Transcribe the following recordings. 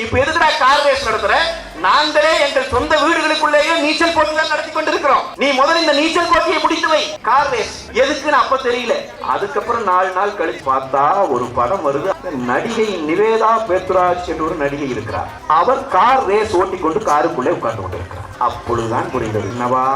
இப்ப எதுக்குடா car race நடத்துற நாங்களே எங்கள் சொந்த வீடுகளுக்குள்ளேயே நீச்சல் போட்டி தான் நடத்தி கொண்டிருக்கிறோம். நீ முதல்ல இந்த நீச்சல் போட்டியை முடித்து வை. கார் ரேஸ் எதுக்குன்னு அப்ப தெரியல. அதுக்கப்புறம் நாலு நாள் கழிச்சு பார்த்தா ஒரு படம் வருது. அந்த நடிகை நிவேதா பேத்ராஜ் என்ற ஒரு நடிகை இருக்கிறார். அவர் கார் ரேஸ் ஓட்டி கொண்டு காருக்குள்ளே உட்கார்ந்து கொண்டிருக்கிறார். அப்பொழுதுதான் புரிந்தது. என்னவா?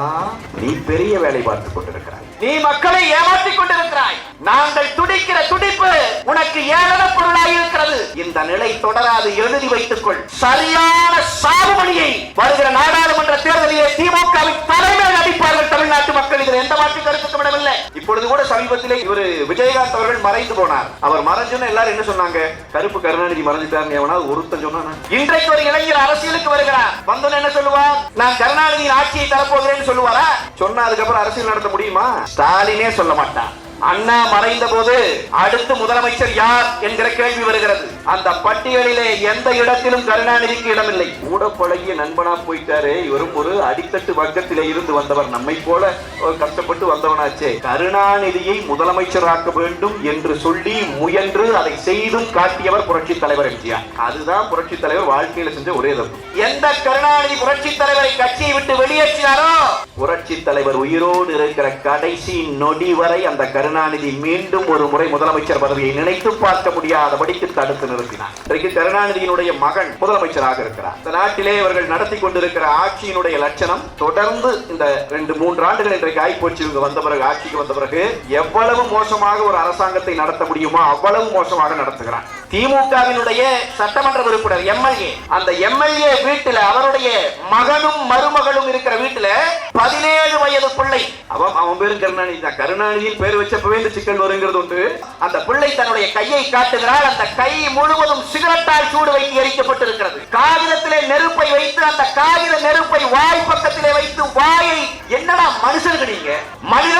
நீ பெரிய வேலை பார்த்துக் கொண்டிருக்கிறார் நீ மக்களை ஏமாற்றிக் கொண்டிருக்கிறாய். நாங்கள் துடிக்கிற துடிப்பு உனக்கு ஏளன பொருளாய் இருக்கிறது. இந்த நிலை தொடராது எழுதி வைத்துக் கொள். சரியான சாகுபடியை வருகிற நாடாளுமன்ற தேர்தலிலே திமுகவின் தலைமையில் அடிப்பார்கள் தமிழ்நாட்டு மக்கள். இதில் எந்த மாற்று கருத்துக்கும் இடமில்லை இப்பொழுது கூட சமீபத்திலே இவர் விஜயகாந்த் அவர்கள் மறைந்து போனார். அவர் மறைஞ்சுன்னு எல்லாரும் என்ன சொன்னாங்க? கருப்பு கருணாநிதி மறைஞ்சிட்டாருன்னு எவனாவது ஒருத்தன் சொன்னானா? இன்றைக்கு ஒரு இளைஞர் அரசியலுக்கு வருகிறார். வந்தோன்னு என்ன சொல்லுவார்? நான் கருணாநிதியின் ஆட்சியை தரப்போகிறேன்னு சொல்லுவாரா? சொன்னா அதுக்கப்புறம் அரசியல் நடத்த முடியுமா? ஸ்டாலினே சொல்ல மாட்டான் அண்ணா மறைந்த போது அடுத்து முதலமைச்சர் யார் என்கிற கேள்வி வருகிறது. அந்த பட்டியலிலே எந்த இடத்திலும் கருணாநிதிக்கு இடமில்லை. கூட பழகிய நண்பனா போயிட்டாரு. இவரும் ஒரு அடித்தட்டு வர்க்கத்திலே இருந்து வந்தவர். நம்மை போல கஷ்டப்பட்டு வந்தவனாச்சே. கருணாநிதியை முதலமைச்சராக்க வேண்டும் என்று சொல்லி முயன்று அதை செய்தும் காட்டியவர் புரட்சி தலைவர் எம்ஜிஆர். அதுதான் புரட்சி தலைவர் வாழ்க்கையில செஞ்ச ஒரே தப்பு. எந்த கருணாநிதி புரட்சி தலைவரை கட்சியை விட்டு வெளியேற்றினாரோ? புரட்சி தலைவர் உயிரோடு இருக்கிற கடைசி நொடி வரை அந்த கருணாநிதி மீண்டும் ஒரு முறை முதலமைச்சர் பதவியை நினைத்து பார்க்க முடியாதபடிக்கு தடுத்து நிறுத்தினார். இன்றைக்கு கருணாநிதியினுடைய மகன் முதலமைச்சராக இருக்கிறார். இந்த நாட்டிலே இவர்கள் நடத்தி கொண்டிருக்கிற ஆட்சியினுடைய லட்சணம் தொடர்ந்து இந்த ரெண்டு மூன்று ஆண்டுகள் இன்றைக்கு ஆய்ப்போச்சு. இவங்க வந்த பிறகு ஆட்சிக்கு வந்த பிறகு எவ்வளவு மோசமாக ஒரு அரசாங்கத்தை நடத்த முடியுமோ அவ்வளவு மோசமாக நடத்துகிறார். திமுகவினுடைய சட்டமன்ற உறுப்பினர் எம்எல்ஏ. அந்த எம்எல்ஏ வீட்டுல அவருடைய மகனும் மருமகளும் இருக்கிற வீட்டுல பதினேழு வயது பிள்ளை. அவன் அவன் பேரு கருணாநிதி தான். கருணாநிதியின் பேர் வச்சப்பவே இந்த சிக்கல் வருங்கிறது உண்டு. அந்த பிள்ளை தன்னுடைய கையை காட்டுகிறார் அந்த கை முழுவதும் சிகரெட்டால் சூடு வைத்து எரிக்கப்பட்டிருக்கிறது. காகிதத்திலே நெருப்பை வைத்து அந்த காகித நெருப்பை வாய் பக்கத்திலே வைத்து வாயை என்னடா மனுஷனுக்கு நீங்க? மனித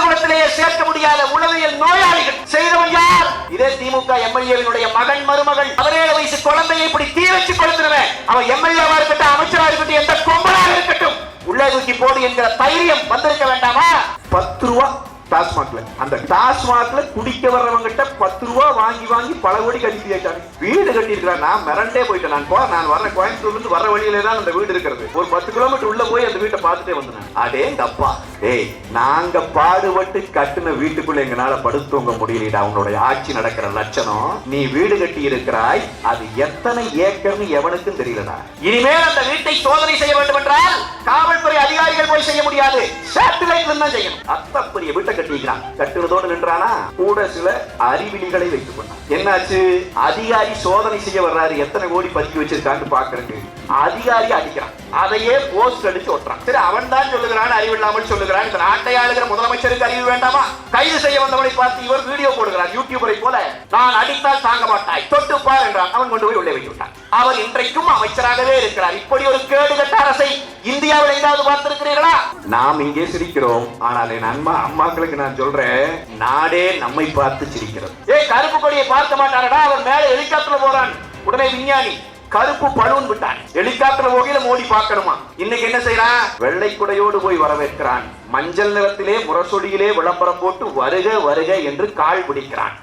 சேர்க்க முடியாத உளவியல் நோயாளிகள் செய்தவன் யார்? இதே திமுக எம்எல்ஏவினுடைய மகன் மருமகள். பதினேழு வயசு குழந்தையை இப்படி தீ வச்சு கொடுத்துருவேன் அவன் எம்எல்ஏவா இருக்கட்டும் அமைச்சரா இருக்கட்டும் எந்த கொம்பனாக இருக்கட்டும். உள்ளே தூக்கி போடு என்கிற தைரியம் வந்திருக்க வேண்டாமா? பத்து ரூபா. டாஸ்மாக்ல அந்த டாஸ்மாக்ல குடிக்க வர்றவங்கிட்ட பத்து ரூபா வாங்கி வாங்கி பல கோடி கட்டி ஆயிட்டாங்க வீடு கட்டியிருக்கிறேன் நான் மிரண்டே போயிட்டேன். நான் போ நான் வர கோயம்புத்தூர்ல இருந்து வர வழியில தான் அந்த வீடு இருக்கிறது. ஒரு பத்து கிலோமீட்டர் உள்ள போய் அந்த வீட்டை பார்த்துட்டே வந்தேன். அடே தப்பா ஏய் நாங்க பாடுபட்டு கட்டுன வீட்டுக்குள்ள எங்களால படுத்துவங்க முடியலடா. உன்னுடைய ஆட்சி நடக்கிற லட்சணம். நீ வீடு கட்டி இருக்கிறாய் அது எத்தனை ஏக்கர்னு எவனுக்கும் தெரியலடா. இனிமேல் அந்த வீட்டை சோதனை செய்ய வேண்டும் என்றால் காவல்துறை அதிகாரிகள் போய் செய்ய முடியாது. சேட்டலைட் தான் செய்யணும். அத்த பெரிய வீட்டை கட்டிக்கிறான் கட்டுனதோடு நின்றானா? கூட சில அறிவிலிகளை வைத்துக் கொண்டான் என்னாச்சு? அதிகாரி சோதனை செய்ய வர்றாரு. எத்தனை கோடி பதுக்கி வச்சிருக்கான்னு பாக்குறதுக்கு அதிகாரி அடிக்கிறான். அதையே போஸ்ட் அடிச்சு ஒட்டுறான். சரி அவன் தான் சொல்லுகிறான் அறிவில்லாமல் சொல்லுகிறான். இந்த நாட்டை ஆளுகிற முதலமைச்சருக்கு அறிவு வேண்டாமா? கைது செய்ய வந்தவனை பார்த்து இவர் வீடியோ போடுகிறான் யூடியூபரை போல நான் அடித்தால் தாங்க மாட்டாய். தொட்டு பார் என்றான். அவன் கொண்டு போய் உள்ளே வைத்து விட்டான். அவர் இன்றைக்கும் அமைச்சராகவே இருக்கிறார். இப்படி ஒரு கேடுகட்ட அரசை இந்தியாவில் எங்காவது பார்த்திருக்கிறீர்களா? நாம் இங்கே சிரிக்கிறோம். ஆனால் என் அம்மா அம்மாக்களுக்கு நான் சொல்றேன் நாடே நம்மை பார்த்து சிரிக்கிறது. ஏ கருப்பு கொடியை பார்க்க மாட்டாரடா அவர் மேல ஹெலிகாப்டர்ல போறான். உடனே விஞ்ஞானி கருப்பு பலூன் விட்டான். ஹெலிகாப்டர் போகையில மோடி பார்க்கணுமா? இன்னைக்கு என்ன செய்யறான்? வெள்ளை குடையோடு போய் வரவேற்கிறான். மஞ்சள் நிறத்திலே முரசொடியிலே விளம்பரம் போட்டு வருக வருக என்று கால் பிடிக்கிறான்.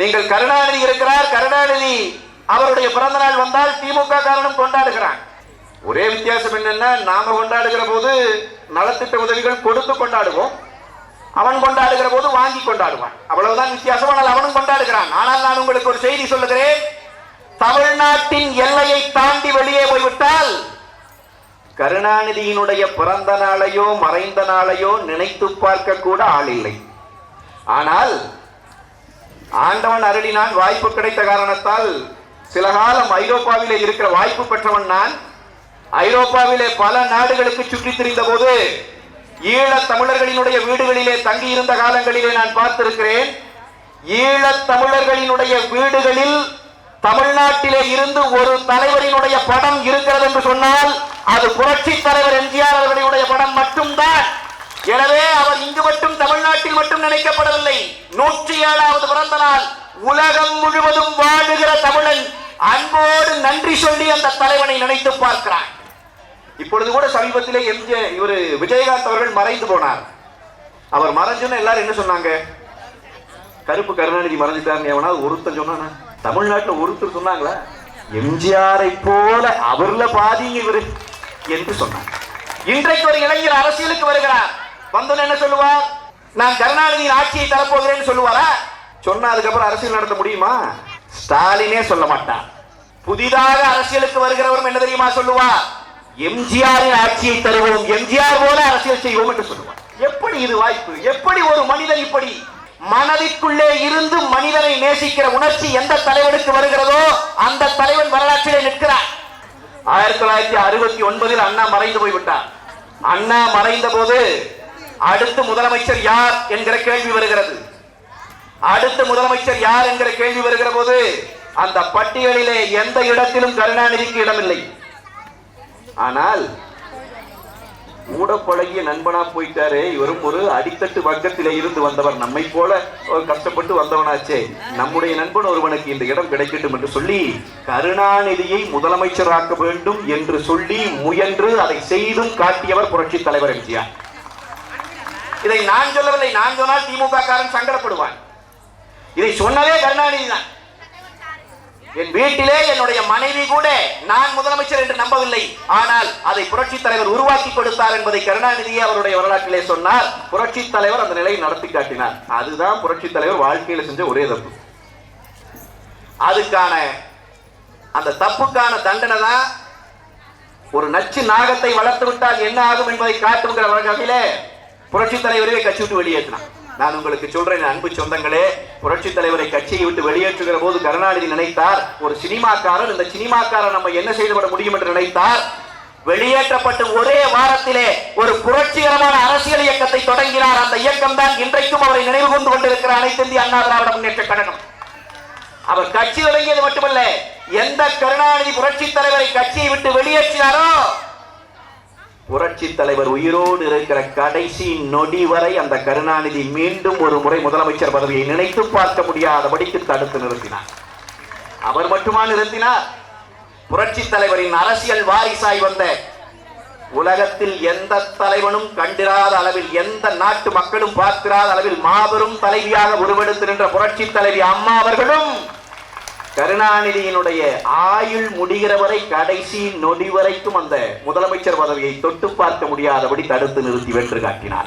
நீங்கள் கருணாநிதி இருக்கிறார் கருணாநிதி அவருடைய பிறந்த நாள் வந்தால் திமுக காரணம் கொண்டாடுகிறான். ஒரே வித்தியாசம் என்னன்னா நாம கொண்டாடுகிற போது நலத்திட்ட உதவிகள் கொடுத்து கொண்டாடுவோம். அவன் கொண்டாடுகிற போது வாங்கி கொண்டாடுவான். அவ்வளவுதான் வித்தியாசம். ஆனால் அவனும் கொண்டாடுகிறான். ஆனால் நான் உங்களுக்கு ஒரு செய்தி சொல்லுகிறேன். தமிழ்நாட்டின் எல்லையை தாண்டி வெளியே போய்விட்டால் கருணாநிதியினுடைய பிறந்த நாளையோ மறைந்த நாளையோ நினைத்து பார்க்க கூட ஆள் இல்லை. ஆனால் ஆண்டவன் அருளினான் வாய்ப்பு கிடைத்த காரணத்தால் சில காலம் ஐரோப்பாவிலே இருக்கிற வாய்ப்பு பெற்றவன் நான். ஐரோப்பாவிலே பல நாடுகளுக்கு சுற்றி திரிந்த போது ஈழத் தமிழர்களினுடைய வீடுகளிலே தங்கி இருந்த காலங்களிலே நான் பார்த்திருக்கிறேன். ஈழத் தமிழர்களினுடைய வீடுகளில் தமிழ்நாட்டிலே இருந்து ஒரு தலைவரினுடைய படம் இருக்கிறது என்று சொன்னால் அது புரட்சி தலைவர் எம்ஜிஆர் அவர்களுடைய படம் மட்டும்தான். எனவே அவர் இங்கு மட்டும் தமிழ்நாட்டில் மட்டும் நினைக்கப்படவில்லை. நூற்றி ஏழாவது பிறந்த நாள். உலகம் முழுவதும் வாழுகிற தமிழன். அன்போடு நன்றி சொல்லி அந்த தலைவனை நினைத்து பார்க்கிறான். இப்பொழுது கூட சமீபத்திலே எம்ஜி இவர் விஜயகாந்த் அவர்கள் மறைந்து போனார். அவர் மறைஞ்சுன்னு எல்லாரும் என்ன சொன்னாங்க? கருப்பு கருணாநிதி மறைஞ்சிட்டாருன்னு எவனாவது ஒருத்தன் சொன்னானா? தமிழ்நாட்டில் ஒருத்தர் சொன்னாங்களா? எம்ஜிஆரை போல அவர்ல பாதிங்க இவரு என்று சொன்னார். இன்றைக்கு ஒரு இளைஞர் அரசியலுக்கு வருகிறார். வந்தோன்னு என்ன சொல்லுவார் நான் கருணாநிதியின் ஆட்சியை தரப்போகிறேன்னு சொல்லுவாரா? சொன்னா அதுக்கப்புறம் அரசியல் நடத்த முடியுமா? ஸ்டாலினே சொல்ல மாட்டார். புதிதாக அரசியலுக்கு வருகிறவரும் என்ன தெரியுமா சொல்லுவார்? எம்ஜிஆரின் ஆட்சியை தருவோம் எம்ஜிஆர் போல அரசியல் செய்வோம் என்று சொல்லுவார். எப்படி இது வாய்ப்பு? எப்படி ஒரு மனிதன் இப்படி மனதிற்குள்ளே இருந்து மனிதனை நேசிக்கிற உணர்ச்சி எந்த தலைவனுக்கு வருகிறதோ அந்த தலைவன் வரலாற்றிலே நிற்கிறார் ஆயிரத்தி தொள்ளாயிரத்தி அறுபத்தி ஒன்பதில் அண்ணா மறைந்து போய்விட்டார். அண்ணா மறைந்த போது அடுத்து முதலமைச்சர் யார் என்கிற கேள்வி வருகிறது. அடுத்து முதலமைச்சர் யார் என்கிற கேள்வி வருகிற போது அந்த பட்டியலிலே எந்த இடத்திலும் கருணாநிதிக்கு இடமில்லை. ஆனால் மூட பழகிய நண்பனா போயிட்டாரே இவரும் ஒரு அடித்தட்டு வர்க்கத்திலே இருந்து வந்தவர். நம்மை போல ஒரு கஷ்டப்பட்டு வந்தவனாச்சே. நம்முடைய நண்பன் ஒருவனுக்கு இந்த இடம் கிடைக்கட்டும் என்று சொல்லி கருணாநிதியை முதலமைச்சராக்க வேண்டும் என்று சொல்லி முயன்று அதை செய்தும் காட்டியவர் புரட்சி தலைவர் எம்ஜிஆர். இதை நான் சொல்லவில்லை நான் சொன்னால் திமுக காரன் சங்கடப்படுவான். இதை சொன்னதே கருணாநிதி தான் என் வீட்டிலே என்னுடைய மனைவி கூட நான் முதலமைச்சர் என்று நம்பவில்லை. ஆனால் அதை புரட்சி தலைவர் உருவாக்கி கொடுத்தார் என்பதை கருணாநிதியே அவருடைய வரலாற்றிலே சொன்னார். புரட்சி தலைவர் அந்த நிலையை நடத்தி காட்டினார். அதுதான் புரட்சி தலைவர் வாழ்க்கையில் செஞ்ச ஒரே தப்பு. அதுக்கான அந்த தப்புக்கான தண்டனை தான் ஒரு நச்சு நாகத்தை வளர்த்து விட்டால் என்ன ஆகும் என்பதை காட்டுங்கிற வகையிலே புரட்சி தலைவரே கட்சி விட்டு வெளியேற்றினான் நான் உங்களுக்கு சொல்றேன் அன்பு சொந்தங்களே புரட்சி தலைவரை கட்சியை விட்டு வெளியேற்றுகிற போது கருணாநிதி நினைத்தார் ஒரு சினிமாக்காரர் இந்த சினிமாக்காரர் நம்ம என்ன செய்துவிட முடியும் என்று நினைத்தார் வெளியேற்றப்பட்ட ஒரே வாரத்திலே ஒரு புரட்சிகரமான அரசியல் இயக்கத்தை தொடங்கினார். அந்த இயக்கம் தான் இன்றைக்கும் அவரை நினைவு கொண்டு கொண்டிருக்கிற அனைத்து இந்திய அண்ணா திராவிட முன்னேற்ற கழகம். அவர் கட்சி தொடங்கியது மட்டுமல்ல எந்த கருணாநிதி புரட்சி தலைவரை கட்சியை விட்டு வெளியேற்றினாரோ புரட்சி தலைவர் உயிரோடு இருக்கிற கடைசி நொடி வரை அந்த கருணாநிதி மீண்டும் ஒரு முறை முதலமைச்சர் பதவியை நினைத்து பார்க்க முடியாதபடிக்கு தடுத்து நிறுத்தினார். அவர் மட்டுமா நிறுத்தினார்? புரட்சி தலைவரின் அரசியல் வாரிசாய் வந்த உலகத்தில் எந்த தலைவனும் கண்டிராத அளவில் எந்த நாட்டு மக்களும் பார்க்கிறாத அளவில் மாபெரும் தலைவியாக உருவெடுத்து நின்ற புரட்சி தலைவி அம்மா அவர்களும் கருணாநிதியினுடைய ஆயுள் முடிகிற வரை கடைசி நொடி வரைக்கும் அந்த முதலமைச்சர் பதவியை தொட்டு பார்க்க முடியாதபடி தடுத்து நிறுத்தி வென்று காட்டினார்.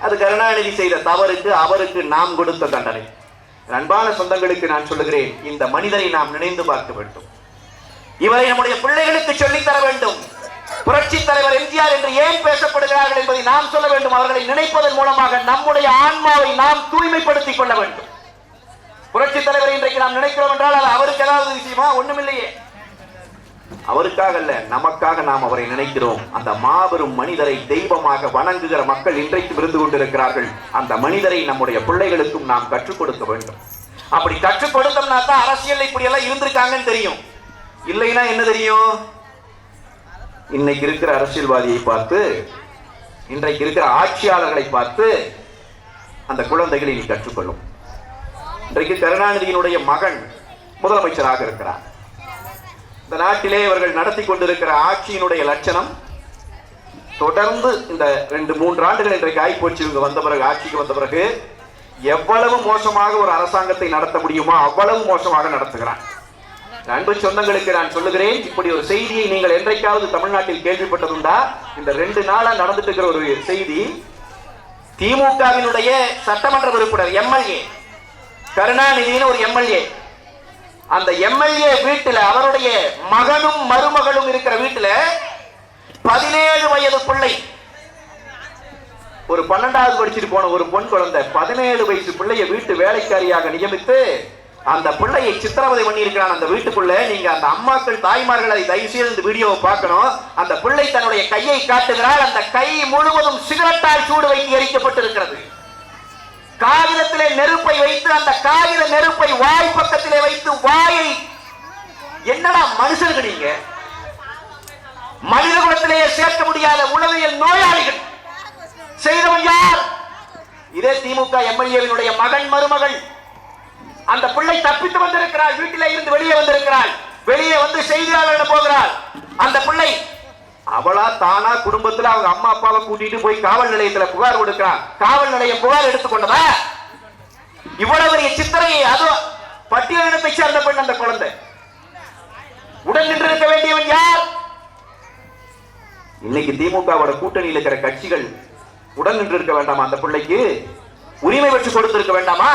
அது கருணாநிதி செய்த தவறுக்கு அவருக்கு நாம் கொடுத்த தண்டனை. அன்பான சொந்தங்களுக்கு நான் சொல்லுகிறேன் இந்த மனிதரை நாம் நினைந்து பார்க்க வேண்டும். இவரை நம்முடைய பிள்ளைகளுக்கு சொல்லித் தர வேண்டும். புரட்சி தலைவர் எம்ஜிஆர் என்று ஏன் பேசப்படுகிறார்கள் என்பதை நாம் சொல்ல வேண்டும். அவர்களை நினைப்பதன் மூலமாக நம்முடைய ஆன்மாவை நாம் தூய்மைப்படுத்திக் கொள்ள வேண்டும். புரட்சி தலைவர் இன்றைக்கு நாம் நினைக்கிறோம் என்றால் அது அவருக்கு ஏதாவது விஷயமா? ஒண்ணுமில்லையே. அவருக்காக அல்ல நமக்காக நாம் அவரை நினைக்கிறோம். அந்த மாபெரும் மனிதரை தெய்வமாக வணங்குகிற மக்கள் இன்றைக்கும் இருந்து கொண்டிருக்கிறார்கள். அந்த மனிதரை நம்முடைய பிள்ளைகளுக்கும் நாம் கற்றுக் கொடுக்க வேண்டும். அப்படி கற்றுக் கொடுத்தோம்னா தான் அரசியல் இப்படி எல்லாம் இருந்திருக்காங்கன்னு தெரியும். இல்லைன்னா என்ன தெரியும்? இன்னைக்கு இருக்கிற அரசியல்வாதியை பார்த்து இன்றைக்கு இருக்கிற ஆட்சியாளர்களை பார்த்து அந்த குழந்தைகளை கற்றுக்கொள்ளும். இன்றைக்கு கருணாநிதியினுடைய மகன் முதலமைச்சராக இருக்கிறார். இந்த நாட்டிலே இவர்கள் நடத்தி கொண்டிருக்கிற ஆட்சியினுடைய லட்சணம் தொடர்ந்து இந்த ரெண்டு மூன்று ஆண்டுகள் இன்றைக்கு ஆய்ப்போச்சு. இவங்க வந்த பிறகு ஆட்சிக்கு வந்த பிறகு எவ்வளவு மோசமாக ஒரு அரசாங்கத்தை நடத்த முடியுமோ அவ்வளவு மோசமாக நடத்துகிறான் அன்பு சொந்தங்களுக்கு நான் சொல்லுகிறேன் இப்படி ஒரு செய்தியை நீங்கள் என்றைக்காவது தமிழ்நாட்டில் கேள்விப்பட்டதுண்டா? இந்த ரெண்டு நாளா நடந்துட்டு இருக்கிற ஒரு செய்தி திமுகவினுடைய சட்டமன்ற உறுப்பினர் எம்எல்ஏ கருணாநிதினு ஒரு எம்எல்ஏ. அந்த எம்எல்ஏ வீட்டில் அவருடைய மகனும் மருமகளும் இருக்கிற வீட்டில் பதினேழு வயது பிள்ளை. ஒரு பன்னெண்டாவது படிச்சுட்டு போன ஒரு பொன் குழந்தை பதினேழு வயசு பிள்ளைய வீட்டு வேலைக்காரியாக நியமித்து அந்த பிள்ளையை சித்திரவதை பண்ணியிருக்கிறான் அந்த வீட்டுக்குள்ள. நீங்க அந்த அம்மாக்கள் தாய்மார்கள் அதை தயவு செய்து இந்த வீடியோவை பார்க்கணும். அந்த பிள்ளை தன்னுடைய கையை காட்டுகிறாள். அந்த கை முழுவதும் சிகரெட்டால் சூடு வைத்து எரிக்கப்பட்டிருக்கிறது. காகிதத்திலே நெருப்பை வைத்து அந்த காகித நெருப்பை வாய் பக்கத்திலே வைத்து வாயை என்னடா மனுஷர்கள் நீங்க? மனித குலத்திலேயே சேர்க்க முடியாத உளவியல் நோயாளிகள். செய்தவன் யார்? இதே திமுக எம்எல்ஏவினுடைய மகன் மருமகள். அந்த பிள்ளை தப்பித்து வந்திருக்கிறாள் வீட்டிலே இருந்து வெளியே வந்திருக்கிறாள். வெளியே வந்து செய்தியாளரிடம் போகிறாள். அந்த பிள்ளை அவளா தானா குடும்பத்துல அவங்க அம்மா அப்பாவை கூட்டிட்டு போய் காவல் நிலையத்துல புகார் கொடுக்கிறான். காவல் நிலையம் புகார் எடுத்துக்கொண்டதா இவ்வளவு சித்திரையை அது பட்டியலினத்தை சேர்ந்த பெண் அந்த குழந்தை. உடன் நின்று இருக்க வேண்டியவன் யார்? இன்னைக்கு திமுகவோட கூட்டணியில் இருக்கிற கட்சிகள் உடன் நின்று இருக்க வேண்டாமா அந்த பிள்ளைக்கு? உரிமை பெற்று கொடுத்திருக்க வேண்டாமா?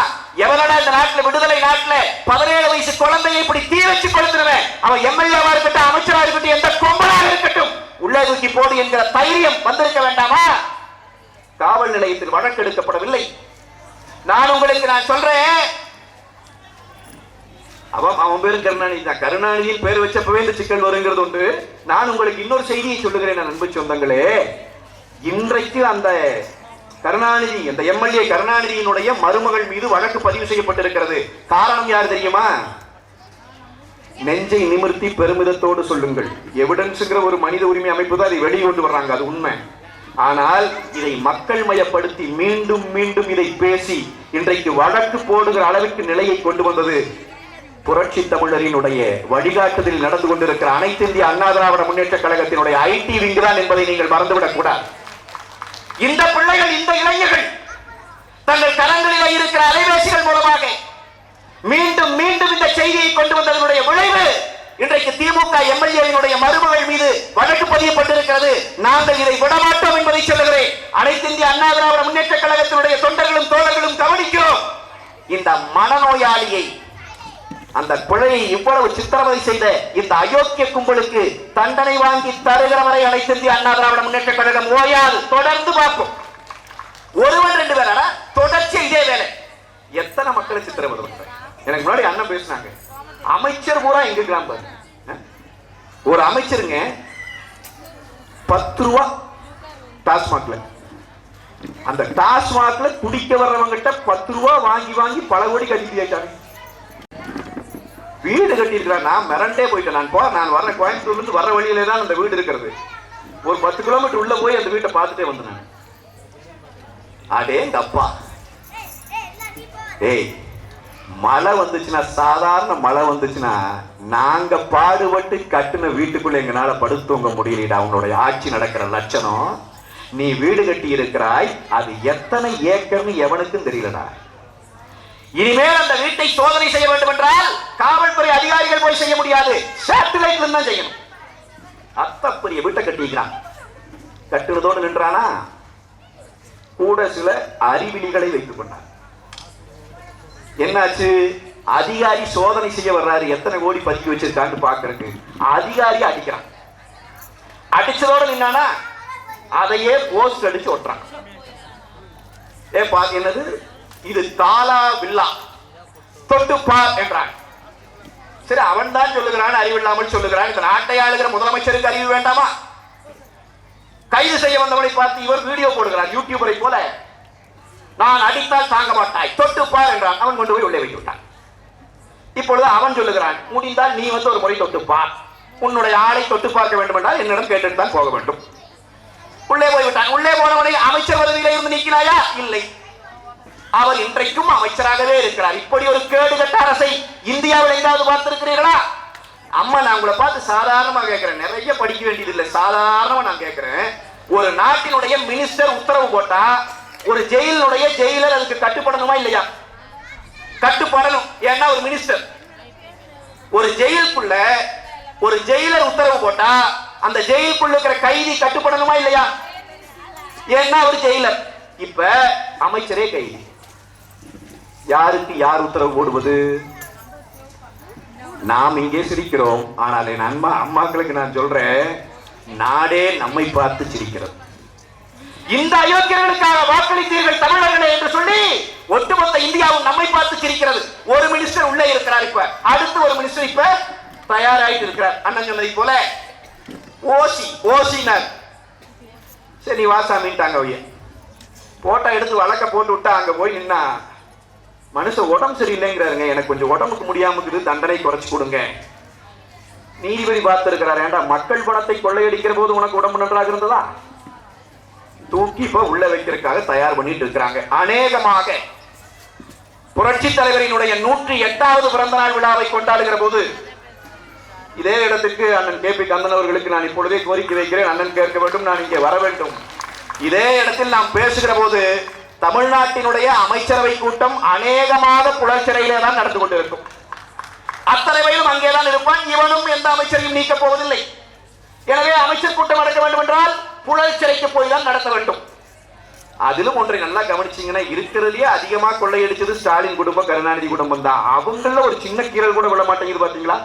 எவனடா இந்த நாட்டுல விடுதலை நாட்டுல பதினேழு வயசு குழந்தையை இப்படி தீ வச்சு கொடுத்துருவேன் அவன் எம்எல்ஏவா இருக்கட்டும் அமைச்சரா இருக்கட்டும் எந்த கொம்பனாக இருக்கட்டும். உள்ளே தூக்கி போடு என்கிற தைரியம் வந்திருக்க வேண்டாமா? காவல் நிலையத்தில் வழக்கு எடுக்கப்படவில்லை. நான் உங்களுக்கு நான் சொல்றேன். அவன் அவன் பேரு கருணாநிதி தான். கருணாநிதியின் பேர் வச்சப்பவே இந்த சிக்கல் வருங்கிறது உண்டு. நான் உங்களுக்கு இன்னொரு செய்தியை சொல்லுகிறேன் நான் சொந்தங்களே. இன்றைக்கு அந்த கருணாநிதி அந்த எம்எல்ஏ கருணாநிதியினுடைய மருமகள் மீது வழக்கு பதிவு செய்யப்பட்டிருக்கிறது. காரணம் யார் தெரியுமா? நெஞ்சை நிமிர்த்தி பெருமிதத்தோடு சொல்லுங்கள். எவிடன்ஸுங்கிற ஒரு மனித உரிமை அமைப்பு தான் அதை வெளியே கொண்டு வர்றாங்க அது உண்மை. ஆனால் இதை மக்கள் மயப்படுத்தி மீண்டும் மீண்டும் இதை பேசி இன்றைக்கு வழக்கு போடுகிற அளவுக்கு நிலையை கொண்டு வந்தது புரட்சி தமிழரினுடைய வழிகாட்டுதலில் நடந்து கொண்டிருக்கிற அனைத்து இந்திய அண்ணா திராவிட முன்னேற்ற கழகத்தினுடைய ஐடி விங் தான் என்பதை நீங்கள் மறந்துவிடக் கூடாது. இந்த பிள்ளைகள் இந்த இளைஞர்கள் தங்கள் கரங்களில் இருக்கிற அலைபேசிகள் மூலமாக மீண்டும் மீண்டும் இந்த செய்தியை கொண்டு வந்ததனுடைய விளைவு இன்றைக்கு திமுக எம்எல்ஏவினுடைய மருமகள் மீது வழக்கு பதியப்பட்டிருக்கிறது. நாங்கள் இதை விடமாட்டோம் என்பதை சொல்லுகிறேன். அனைத்து இந்திய அண்ணா திராவிட முன்னேற்ற கழகத்தினுடைய தொண்டர்களும் தோழர்களும் கவனிக்கிறோம். இந்த மனநோயாளியை அந்த பிழையை இவ்வளவு சித்திரவதை செய்த இந்த அயோக்கிய கும்பலுக்கு தண்டனை வாங்கி தருகிற வரை அனைத்து இந்திய அண்ணா திராவிட முன்னேற்ற கழகம் ஓயாது. தொடர்ந்து பார்ப்போம். ஒருவன் ரெண்டு பேரா தொடர்ச்சி இதே வேலை. எத்தனை மக்களை சித்திரவதை எனக்கு முன்னாடி அண்ணன் பேசினாங்க. அமைச்சர் பூரா எங்க. அஹ்? ஒரு அமைச்சருங்க பத்து ரூபா டாஸ்மாக்ல. அந்த டாஸ்மாக்ல குடிக்க வர்றவங்கிட்ட பத்து ரூபா வாங்கி வாங்கி பல கோடி கட்டி ஆயிட்டாங்க வீடு கட்டியிருக்கிறான் நான் மிரண்டே போயிட்டேன். நான் போ நான் வர்ற கோயம்புத்தூர்ல இருந்து வர வழியிலே தான் அந்த வீடு இருக்கிறது. ஒரு பத்து கிலோமீட்டர் உள்ள போய் அந்த வீட்டை பார்த்துட்டே வந்தேன் நான். அடேங்க அப்பா ஏய் மழை வந்துச்சுன்னா சாதாரண மழை வந்துச்சுன்னா நாங்க பாடுபட்டு கட்டின வீட்டுக்குள்ள எங்களால படுத்துங்க முடியலடா. உன்னுடைய ஆட்சி நடக்கிற லட்சணம் நீ வீடு கட்டி இருக்கிறாய் அது எத்தனை ஏக்கர்னு எவனுக்கும் தெரியலடா. இனிமேல் அந்த வீட்டை சோதனை செய்ய வேண்டும் என்றால் காவல்துறை அதிகாரிகள் போய் செய்ய முடியாது. சேட்டலைட்ல தான் செய்யணும். அத்த பெரிய வீட்டை கட்டிக்கிறான் கட்டுனதோடு நின்றானா? கூட சில அறிவிலிகளை வைத்துக் கொண்டான். என்னாச்சு? அதிகாரி சோதனை செய்ய வர்றாரு. எத்தனை கோடி பதுக்கி வச்சிருக்கான்னு பாக்குறதுக்கு அதிகாரி அடிக்கிறான். அடிச்சதோட நின்னானா? அதையே போஸ்ட் அடிச்சு ஒட்டுறான். ஏ பா என்னது? இது தாலா வில்லா. தொட்டு பார் என்றான். சரி அவன் தான் சொல்லுகிறான் அறிவில்லாமல் சொல்லுகிறான். இந்த நாட்டை ஆளுகிற முதலமைச்சருக்கு அறிவு வேண்டாமா? கைது செய்ய வந்தவனை பார்த்து இவர் வீடியோ போடுகிறார். யூடியூபரை போல. நான் அடித்தால் தாங்க மாட்டாய். தொட்டுப்பார் என்றான். அவன் கொண்டு போய் உள்ளே வைத்து விட்டான் இப்பொழுது அவன் சொல்லுகிறான் முடிந்தால் நீ வந்து ஒரு முறை தொட்டுப்பார் உன்னுடைய ஆளை தொட்டு பார்க்க வேண்டும் என்றால் என்னிடம் கேட்டுட்டு தான் போக வேண்டும். உள்ளே போய் விட்டான் உள்ளே போனவனை அமைச்சர் பதவியில இருந்து நீக்கினாயா? இல்லை. அவர் இன்றைக்கும் அமைச்சராகவே இருக்கிறார். இப்படி ஒரு கேடுகட்ட அரசை இந்தியாவில் எங்காவது பார்த்திருக்கிறீர்களா? அம்மா நான் உங்களை பார்த்து சாதாரணமா கேட்கிறேன். நிறைய படிக்க வேண்டியது இல்லை சாதாரணமா நான் கேட்கிறேன். ஒரு நாட்டினுடைய மினிஸ்டர் உத்தரவு போட்டா ஒரு ஜெயிலுடைய ஜெயிலர் அதுக்கு கட்டுப்படணுமா இல்லையா? கட்டுப்படணும். ஏன்னா ஒரு மினிஸ்டர் ஒரு ஜெயிலுக்குள்ள ஒரு ஜெயிலர் உத்தரவு போட்டா அந்த ஜெயிலுக்குள்ள இருக்கிற கைதி கட்டுப்படணுமா இல்லையா? ஏன்னா ஒரு ஜெயிலர். இப்ப அமைச்சரே கைதி. யாருக்கு யார் உத்தரவு போடுவது? நாம் இங்கே சிரிக்கிறோம். ஆனால் என் அம்மா அம்மாக்களுக்கு நான் சொல்றேன் நாடே நம்மை பார்த்து சிரிக்கிறது. இந்த அயோக்கியர்களுக்காக வாக்களித்தீர்கள் தமிழர்களே என்று சொல்லி ஒட்டுமொத்த இந்தியாவும் நம்மை பார்த்து சிரிக்கிறது. ஒரு மினிஸ்டர் உள்ளே இருக்கிறார் இப்ப. அடுத்து ஒரு மினிஸ்டர் இப்ப தயாராயிட்டு இருக்கிறார். அண்ணன் சொன்னதை போல ஓசி ஓசினர் சரி வாசாமின்ட்டாங்க அவைய. போட்டா எடுத்து வழக்க போட்டு விட்டா அங்க போய் நின்னா மனுஷன் உடம்பு சரியில்லைங்கிறாருங்க. எனக்கு கொஞ்சம் உடம்புக்கு முடியாம இருக்குது. தண்டனை குறைச்சு கொடுங்க. நீதிபதி பார்த்திருக்கிறார். ஏண்டா மக்கள் பணத்தை கொள்ளையடிக்கிற போது உனக்கு உடம்பு நன்றாக இருந்ததா? தூக்கி இப்ப உள்ள வைக்கிறதுக்காக தயார் பண்ணிட்டு இருக்கிறாங்க. அநேகமாக புரட்சி தலைவரினுடைய நூற்றி எட்டாவது பிறந்த நாள் விழாவை கொண்டாடுகிற போது இதே இடத்துக்கு அண்ணன் கே பி கந்தன் அவர்களுக்கு நான் இப்பொழுதே கோரிக்கை வைக்கிறேன். அண்ணன் கேட்க வேண்டும் நான் இங்கே வர வேண்டும். இதே இடத்தில் நாம் பேசுகிற போது தமிழ்நாட்டினுடைய அமைச்சரவை கூட்டம் அநேகமாக புலச்சிறையிலே தான் நடந்து கொண்டிருக்கும். அத்தனை வயலும் அங்கேதான் இருப்பான். இவனும் எந்த அமைச்சரையும் நீக்கப் போவதில்லை. எனவே அமைச்சர் கூட்டம் நடக்க வேண்டும் என்றால் புழல் சிறைக்கு போய் தான் நடத்த வேண்டும். அதிலும் ஒன்றை நல்லா கவனிச்சீங்கன்னா இருக்கிறதுலயே அதிகமா கொள்ளையடிச்சது ஸ்டாலின் குடும்பம் கருணாநிதி குடும்பம் தான். அவங்கள ஒரு சின்ன கீரல் கூட விட மாட்டேங்குது பாத்தீங்களா?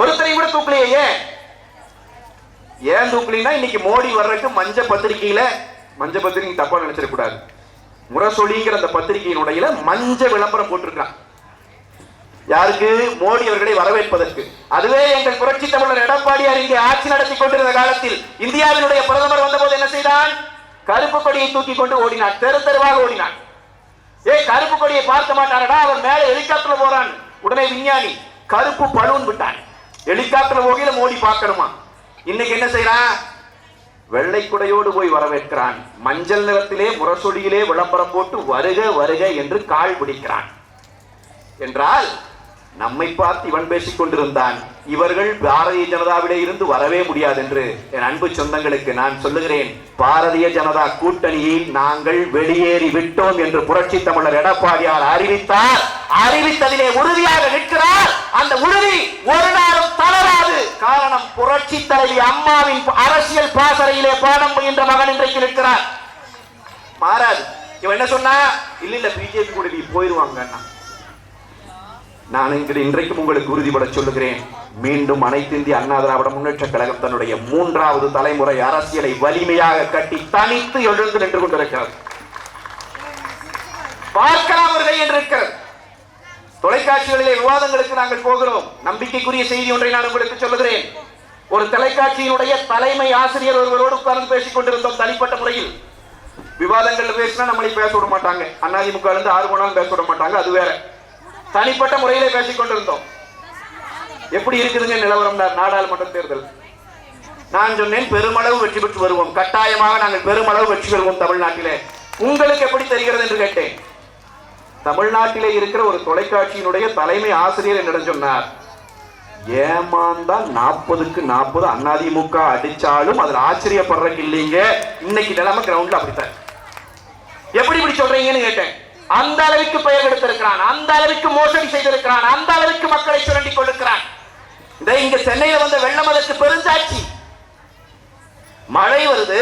ஒருத்தரை கூட தூக்கலையே ஏன்? ஏன் தூக்கலினா இன்னைக்கு மோடி வர்றதுக்கு மஞ்ச பத்திரிகையில மஞ்ச பத்திரிகை தப்பா நினைச்சிடக்கூடாது. முரசொலிங்கிற அந்த பத்திரிகையினுடைய மஞ்ச விளம்பரம் போட்டிருக்கான் யாருக்கு? மோடி அவர்களை வரவேற்பதற்கு. அதுவே எங்கள் புரட்சி தமிழர் எடப்பாடியார் இங்கே ஆட்சி நடத்தி கொண்டிருந்த காலத்தில் இந்தியாவினுடைய பிரதமர் வந்தபோது என்ன செய்தான்? கருப்பு கொடியை தூக்கி கொண்டு ஓடினான் தெரு தெருவாக ஓடினான் ஏ கருப்பு கொடியை பார்க்க மாட்டாரடா? அவர் மேல ஹெலிகாப்டர்ல போறான். உடனே விஞ்ஞானி கருப்பு பலூன் விட்டான் ஹெலிகாப்டர் போகையில மோடி பார்க்கணுமா? இன்னைக்கு என்ன செய்யறான்? வெள்ளை குடையோடு போய் வரவேற்கிறான். மஞ்சள் நிறத்திலே முரசொடியிலே விளம்பரம் போட்டு வருக வருக என்று கால் பிடிக்கிறான். என்றால் நம்மை பார்த்து இவன் பேசிக் கொண்டிருந்தான் இவர்கள் பாரதிய ஜனதாவிட இருந்து வரவே முடியாது என்று என் அன்பு சொந்தங்களுக்கு நான் சொல்லுகிறேன். பாரதிய ஜனதா கூட்டணியில் நாங்கள் வெளியேறி விட்டோம் என்று புரட்சி தமிழர் எடப்பாடியார் அறிவித்தார். அறிவித்ததிலே உறுதியாக நிற்கிறார். அந்த உறுதி ஒரு நாளும் தளராது. காரணம் புரட்சி தலைவி அம்மாவின் அரசியல் பாசறையிலே பாடம் முயன்ற மகன் இன்றைக்கு நிற்கிறார். மாறாது. இவன் என்ன சொன்னா இல்ல இல்ல பிஜேபி கூட நீ போயிருவாங்க நான் இங்கு இன்றைக்கும் உங்களுக்கு உறுதிபட சொல்லுகிறேன். மீண்டும் அனைத்து இந்திய அண்ணா திராவிட முன்னேற்ற கழகம் தன்னுடைய மூன்றாவது தலைமுறை அரசியலை வலிமையாக கட்டி தனித்து எழுந்து நின்று கொண்டிருக்கிறது. பார்க்கலாம் என்று இருக்கிறது. தொலைக்காட்சிகளிலே விவாதங்களுக்கு நாங்கள் போகிறோம். நம்பிக்கைக்குரிய செய்தி ஒன்றை நான் உங்களுக்கு சொல்லுகிறேன். ஒரு தொலைக்காட்சியினுடைய தலைமை ஆசிரியர் ஒருவரோடு உட்கார்ந்து பேசிக் கொண்டிருந்தோம் தனிப்பட்ட முறையில். விவாதங்கள் பேசினா நம்மளை பேச விட மாட்டாங்க. அதிமுக இருந்து ஆறு போனாலும் பேச விட மாட்டாங்க. அது வேற. தனிப்பட்ட முறையிலே பேசிக் கொண்டிருந்தோம். எப்படி இருக்குதுங்க நிலவரம் நாடாளுமன்ற தேர்தல்? நான் சொன்னேன் பெருமளவு வெற்றி பெற்று வருவோம். கட்டாயமாக நாங்கள் பெருமளவு வெற்றி பெறுவோம் தமிழ்நாட்டிலே. உங்களுக்கு எப்படி தெரிகிறது என்று கேட்டேன். தமிழ்நாட்டிலே இருக்கிற ஒரு தொலைக்காட்சியினுடைய தலைமை ஆசிரியர் என்னிடம் சொன்னார் ஏமாந்தா நாற்பதுக்கு நாற்பது அதிமுக அடிச்சாலும் அதுல ஆச்சரியப்படுறதுக்கு இல்லைங்க. இன்னைக்கு நிலைமை கிரவுண்ட்ல அப்படித்தான். எப்படி இப்படி சொல்றீங்கன்னு கேட்டேன். அந்த அளவுக்கு பெயர் செய்திருக்கிறான் அந்த அளவுக்கு மோசடி செய்திருக்கிறான். அந்த அளவுக்கு மக்களை சுரண்டி கொண்டிருக்கிறான். இதை இங்க சென்னையில வந்த வெள்ளம் அதற்கு பெருஞ்சாட்சி. மழை வருது.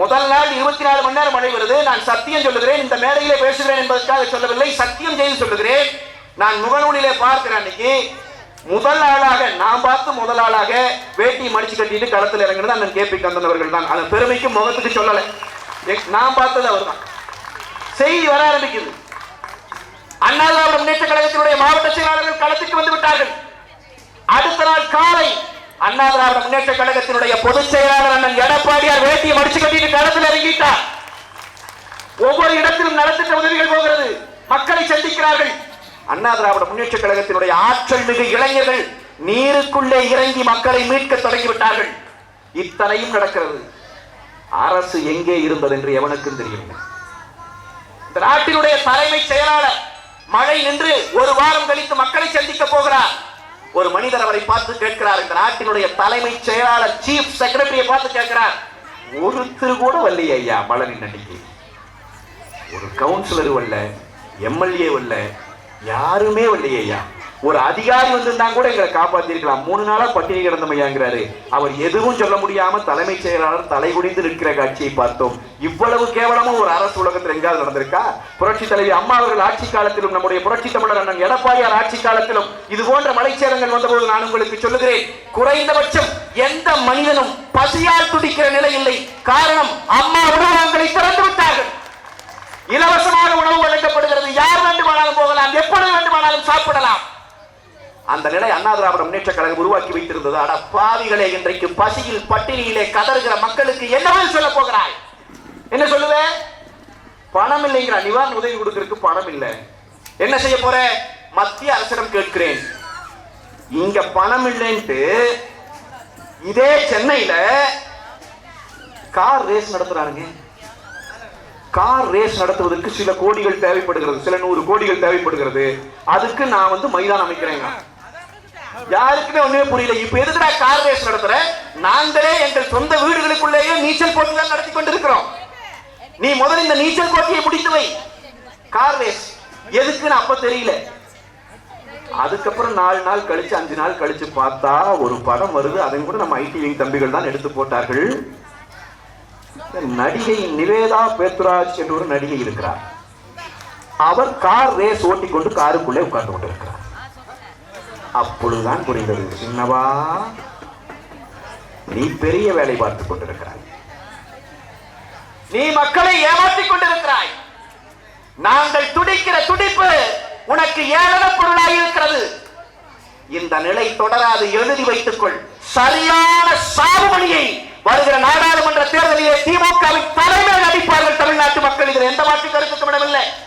முதல் நாள் இருபத்தி நாலு மணி நேரம் மழை வருது. நான் சத்தியம் சொல்லுகிறேன். இந்த மேடையிலே பேசுகிறேன் என்பதற்காக சொல்லவில்லை. சத்தியம் செய்து சொல்லுகிறேன். நான் முகநூலிலே பார்க்கிறேன் அன்னைக்கு. முதல் ஆளாக நான் பார்த்து முதல் ஆளாக வேட்டி மடிச்சு கட்டிட்டு களத்தில் இறங்கினது அண்ணன் கேபி கந்தன் அவர்கள் தான். அந்த பெருமைக்கு முகத்துக்கு சொல்லலை. நான் பார்த்தது அவர் தான் செய்தி வர ஆரம்பிக்குது. அண்ணா திராவிட முன்னேற்ற கழகத்தினுடைய மாவட்ட செயலாளர்கள் களத்துக்கு வந்து விட்டார்கள். அடுத்த நாள் காலை அண்ணா திராவிட முன்னேற்ற கழகத்தினுடைய பொதுச் செயலாளர் அண்ணன் எடப்பாடியார் வேட்டியை மடிச்சு கட்டிட்டு களத்தில் இறங்கிட்டார். ஒவ்வொரு இடத்திலும் நலத்திட்ட உதவிகள் போகிறது. மக்களை சந்திக்கிறார்கள். அண்ணா திராவிட முன்னேற்ற கழகத்தினுடைய ஆற்றல் மிகு இளைஞர்கள் நீருக்குள்ளே இறங்கி மக்களை மீட்க தொடங்கிவிட்டார்கள். இத்தனையும் நடக்கிறது. அரசு எங்கே இருந்தது என்று எவனுக்கும் தெரியவில்லை இந்த நாட்டினுடைய தலைமை செயலாளர் மழை நின்று ஒரு வாரம் கழித்து மக்களை சந்திக்க போகிறார். ஒரு மனிதர் அவரை பார்த்து கேட்கிறார். இந்த நாட்டினுடைய தலைமை செயலாளர் சீஃப் செக்ரட்டரியை பார்த்து கேட்கிறார். ஒருத்தர் கூட வரலையே ஐயா மழை அன்னைக்கு. ஒரு கவுன்சிலர் வரல எம்எல்ஏ வரல யாருமே வரலையே ஐயா. ஒரு அதிகாரி வந்திருந்தா கூட எங்களை காப்பாத்திருக்கலாம். மூணு நாளா பட்டினி கிடந்தோம் மையாங்கிறாரு அவர் எதுவும் சொல்ல முடியாம தலைமைச் செயலாளர் தலைகுனிந்து நிற்கிற காட்சியை பார்த்தோம். இவ்வளவு கேவலமா ஒரு அரசு உலகத்தில் எங்காவது நடந்திருக்கா? புரட்சி தலைவி அம்மா அவர்கள் ஆட்சி காலத்திலும் நம்முடைய புரட்சி தமிழர் அண்ணன் எடப்பாடியார் ஆட்சி காலத்திலும் இது போன்ற மலைச்சேரங்கள் வந்தபோது நான் உங்களுக்கு சொல்லுகிறேன். குறைந்தபட்சம் எந்த மனிதனும் பசியால் துடிக்கிற நிலை இல்லை. காரணம் அம்மா உணவகங்களை திறந்து விட்டார்கள். இலவசமாக உணவு வழங்கப்படுகிறது. யார் வேண்டுமானாலும் போகலாம். எப்பொழுது வேண்டுமானாலும் சாப்பிடலாம். அந்த நிலை அண்ணா திராவிட முன்னேற்ற கழகம் உருவாக்கி வைத்திருந்தது. அட பாவிகளே இன்றைக்கு பசியில் பட்டினியிலே கதறுகிற மக்களுக்கு என்ன பதில் சொல்ல போகிறாய்? என்ன சொல்லுவே? பணம் இல்லைங்கிற நிவாரண உதவி கொடுக்கறதுக்கு பணம் இல்லை. என்ன செய்ய போற? மத்திய அரசிடம் கேட்கிறேன். இங்க பணம் இல்லைன்ட்டு இதே சென்னையில கார் ரேஸ் நடத்துறாருங்க கார் ரேஸ் நடத்துவதற்கு சில கோடிகள் தேவைப்படுகிறது. சில நூறு கோடிகள் தேவைப்படுகிறது. அதுக்கு நான் வந்து மைதானம் அமைக்கிறேங்க. யாருக்குமே ஒண்ணுமே புரியல. இப்ப எதுக்குடா கார் ரேஸ் நடத்துற? நாங்களே எங்கள் சொந்த வீடுகளுக்குள்ளேயே நீச்சல் போட்டி தான் நடத்தி கொண்டிருக்கிறோம். நீ முதல்ல இந்த நீச்சல் போட்டியை பிடித்து வை. கார் ரேஸ் எதுக்குன்னு அப்ப தெரியல. அதுக்கப்புறம் நாலு நாள் கழிச்சு அஞ்சு நாள் கழிச்சு பார்த்தா ஒரு படம் வருது. அதை கூட நம்ம ஐடி விங் தம்பிகள் தான் எடுத்து போட்டார்கள். நடிகை நிவேதா பேத்துராஜ் என்ற ஒரு நடிகை இருக்கிறார். அவர் கார் ரேஸ் ஓட்டி கொண்டு காருக்குள்ளே உட்கார்ந்து கொண்டிருக்கிறார். அப்பொழுதுதான் புரிந்தது. சின்னவா நீ பெரிய வேலை பார்த்துக் கொண்டிருக்கிறாய். நீ மக்களை ஏமாற்றிக் கொண்டிருக்கிறாய். நாங்கள் துடிக்கிற துடிப்பு உனக்கு ஏளன பொருளாய் இருக்கிறது இந்த நிலை தொடராது எழுதி வைத்துக்கொள். சரியான சாகுபடியை வருகிற நாடாளுமன்ற தேர்தலிலே திமுகவின் தலைமையில் அடிப்பார்கள் தமிழ்நாட்டு மக்கள். இதில் எந்த மாற்று கருத்துக்கும் இடமில்லை.